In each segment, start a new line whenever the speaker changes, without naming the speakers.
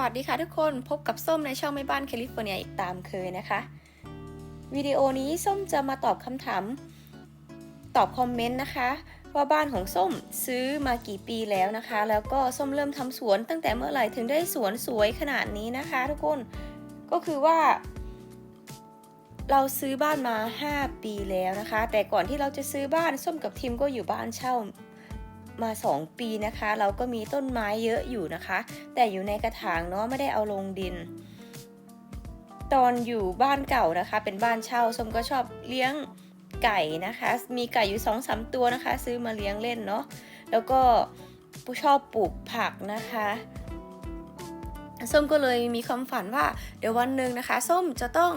วัสดีค่ะทุกคนพบกับส้มในช่องแม่บ้านแคลิฟอร์เนียอีกตามเคยนะคะ วิดีโอนี้ส้มจะมาตอบคำถามตอบคอมเมนต์นะคะ ว่าบ้านของส้มซื้อมากี่ปีแล้วนะคะ แล้วก็ส้มเริ่มทำสวนตั้งแต่เมื่อไหร่ถึงได้สวนสวยขนาดนี้นะคะ ทุกคนก็คือว่า เราซื้อบ้านมา 5 ปีแล้วนะคะ แต่ก่อนที่เราจะซื้อบ้านส้มกับทีมก็อยู่บ้านเช่า มา 2 ปีนะคะ เราก็มีต้นไม้เยอะอยู่นะคะ แต่อยู่ในกระถางเนาะไม่ได้เอาลงดิน ตอนอยู่บ้านเก่านะคะ เป็นบ้านเช่าส้มก็ชอบเลี้ยงไก่นะคะ มีไก่อยู่2อสตัวนะคะ ซื้อมาเลี้ยงเล่นเนาะแล้วก็ชอบปลูกผักนะคะส้มก็เลยมีความฝันว่าเดี๋ยววันหนึ่งนะคะ ส้มจะต้อง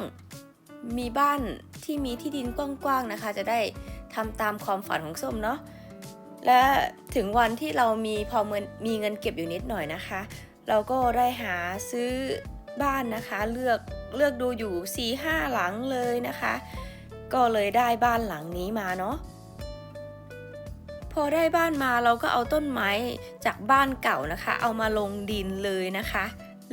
มีบ้านที่มีที่ดินกว้างๆนะคะ จะได้ทำตามความฝันของส้มเนาะ และถึงวันที่เรามีพอเงินมีเงินเก็บอยู่นิดหน่อยนะคะ เราก็ได้หาซื้อบ้านนะคะ เลือกเลือกดูอยู่4ี่ห้าหลังเลยนะคะ ก็เลยได้บ้านหลังนี้มาเนาะพอได้บ้านมาเราก็เอาต้นไม้จากบ้านเก่านะคะ เอามาลงดินเลยนะคะ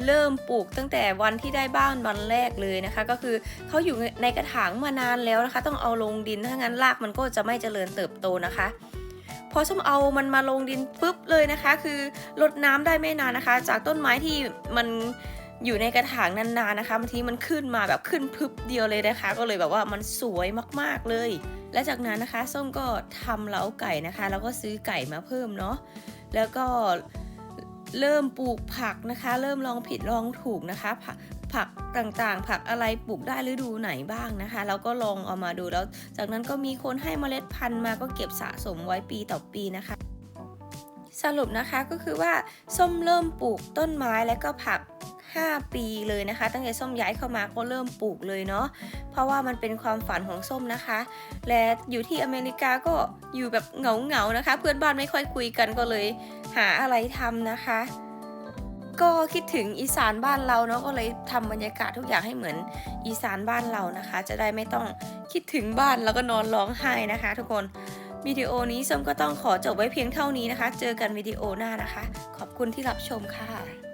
เริ่มปลูกตั้งแต่วันที่ได้บ้านวันแรกเลยนะคะ ก็คือเขาอยู่ในกระถางมานานแล้วนะคะ ต้องเอาลงดินถ้างั้นรากมันก็จะไม่เจริญเติบโตนะคะ พอส้มเอามันมาลงดินปุ๊บเลยนะคะ คือรดน้ำได้ไม่นานนะคะ จากต้นไม้ที่มันอยู่ในกระถางนานๆนะคะบางทีมันขึ้นมาแบบขึ้นพึบเดียวเลยนะคะ ก็เลยแบบว่ามันสวยมากๆเลย และจากนั้นนะคะ ส้มก็ทำเล้าไก่นะคะ แล้วก็ซื้อไก่มาเพิ่มเนาะแล้วก็เริ่มปลูกผักนะคะ เริ่มลองผิดลองถูกนะคะ ผักต่างๆ ผักอะไรปลูกได้ฤดูไหนบ้างนะคะ แล้วก็ลองเอามาดูแล้วจากนั้นก็มีคนให้เมล็ดพันธุ์มาก็เก็บสะสมไว้ปีต่อปีนะคะสรุปนะคะก็คือว่าส้มเริ่มปลูกต้นไม้และก็ผัก 5 ปีเลยนะคะ ตั้งแต่ส้มย้ายเข้ามาก็เริ่มปลูกเลยเนาะเพราะว่ามันเป็นความฝันของส้มนะคะ และอยู่ที่อเมริกาก็อยู่แบบเหงาๆนะคะ เพื่อนบ้านไม่ค่อยคุยกันก็เลยหาอะไรทำนะคะ ก็คิดถึงอีสานบ้านเราเนาะก็เลยทำบรรยากาศทุกอย่างให้เหมือนอีสานบ้านเรานะคะ จะได้ไม่ต้องคิดถึงบ้านแล้วก็นอนร้องไห้นะคะ ทุกคนวิดีโอนี้ส้มก็ต้องขอจบไว้เพียงเท่านี้นะคะ เจอกันวิดีโอหน้านะคะ ขอบคุณที่รับชมค่ะ